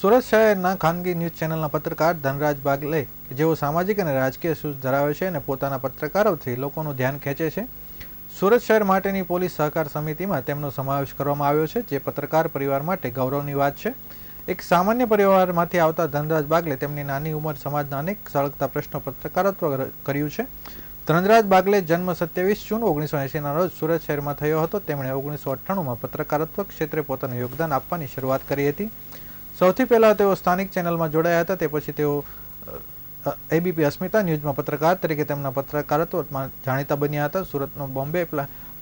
સુરત શહેરના ખાનગી ન્યૂઝ ચેનલના પત્રકાર ધનરાજ બાગલે જેઓ સામાજિક અને રાજકીય સૂઝ ધરાવે છે અને પોતાના પત્રકારોથી લોકોનું ધ્યાન ખેંચે છે, સુરત શહેર માટેની પોલીસ સહકાર સમિતિમાં તેમનો સમાવેશ કરવામાં આવ્યો છે, જે પત્રકાર પરિવાર માટે ગૌરવની વાત છે. એક સામાન્ય પરિવારમાંથી આવતા ધનરાજ બાગલે તેમની નાની ઉંમર સમાજના અનેક સળગતા પ્રશ્નો પત્રકારત્વ કર્યું છે. ધનરાજ બાગલે જન્મ સત્યાવીસ જૂન ઓગણીસો એંસીના રોજ સુરત શહેરમાં થયો હતો. તેમણે ઓગણીસો અઠ્ઠાણુંમાં પત્રકારત્વ ક્ષેત્રે પોતાનું યોગદાન આપવાની શરૂઆત કરી હતી. સૌથી પહેલાં તેઓ સ્થાનિક ચેનલમાં જોડાયા હતા, તે પછી તેઓ એબીપી અસ્મિતા ન્યૂઝમાં પત્રકાર તરીકે તેમના પત્રકારત્વમાં જાણીતા બન્યા હતા. સુરતનો બોમ્બે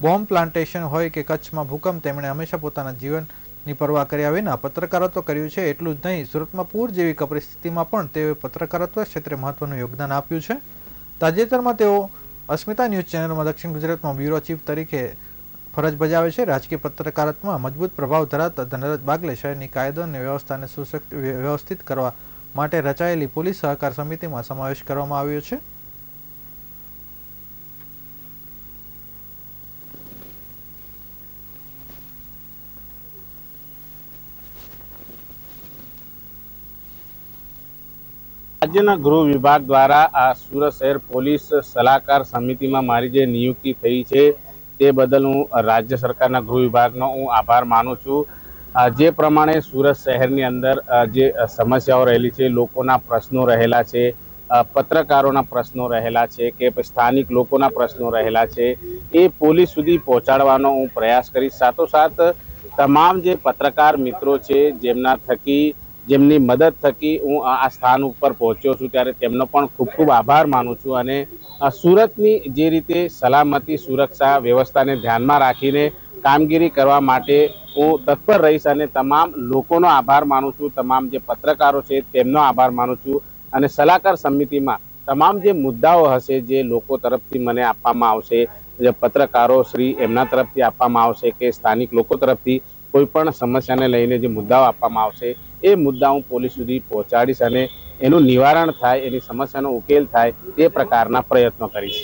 બોમ્બ પ્લાન્ટેશન હોય કે કચ્છમાં ભૂકંપ, તેમણે હંમેશા પોતાના જીવનની પરવા કર્યા વિના પત્રકારત્વ કર્યું છે. એટલું જ નહીં, સુરતમાં પૂર જેવી પરિસ્થિતિમાં પણ તેઓએ પત્રકારત્વ ક્ષેત્રે મહત્વનું યોગદાન આપ્યું છે. તાજેતરમાં તેઓ અસ્મિતા ન્યૂઝ ચેનલમાં દક્ષિણ ગુજરાતમાં બ્યુરો ચીફ તરીકે ફરજ બજાવે છે. રાજકીય પત્રકારત્વમાં મજબૂત પ્રભાવ ધરાવતા ધનરાજ બાગલે શહેરની કાયદો અને વ્યવસ્થાને સુશક્ત વ્યવસ્થિત કરવા માટે રચાયેલી પોલીસ સહકાર સમિતિમાં સમાવેશ કરવામાં આવ્યો છે. રાજ્યના ગૃહ વિભાગ દ્વારા આ સુરત શહેર પોલીસ સલાહકાર સમિતિમાં મારી જે નિયુક્તિ થઈ છે તે બદલ હું રાજ્ય સરકારના ગૃહ વિભાગનો હું આભાર માનું છું. જે પ્રમાણે સુરત શહેરની અંદર જે સમસ્યાઓ રહેલી છે, લોકોના પ્રશ્નો રહેલા છે પત્રકારોના પ્રશ્નો રહેલા છે, કે સ્થાનિક લોકોના પ્રશ્નો રહેલા છે, એ પોલીસ સુધી પહોંચાડવાનો હું પ્રયાસ કરીશ. સાથોસાથ, તમામ જે પત્રકાર મિત્રો છે, જેમના થકી, જેમની મદદ થકી હું આ સ્થાન ઉપર પહોંચ્યો છું, ત્યારે તેમનો પણ ખૂબ ખૂબ આભાર માનું છું અને સુરતની જે રીતે સલામતી સુરક્ષા વ્યવસ્થાને ધ્યાનમાં રાખીને કામગીરી કરવા માટે હું તત્પર રહીશ અને તમામ લોકોનો આભાર માનું છું, તમામ જે પત્રકારો છે તેમનો આભાર માનું છું અને સલાહકાર સમિતિમાં તમામ જે મુદ્દાઓ હશે જે લોકો તરફથી મને આપવામાં આવશે, જે પત્રકારો શ્રી એમના તરફથી આપવામાં આવશે કે સ્થાનિક લોકો તરફથી કોઈ પણ સમસ્યાને લઈને જે મુદ્દાઓ આપવામાં આવશે, એ મુદ્દા હું પોલીસ સુધી પહોંચાડીશ અને એનું નિવારણ થાય એની સમસ્યાનો ઉકેલ થાય તે પ્રકારના પ્રયત્નો કરીશ.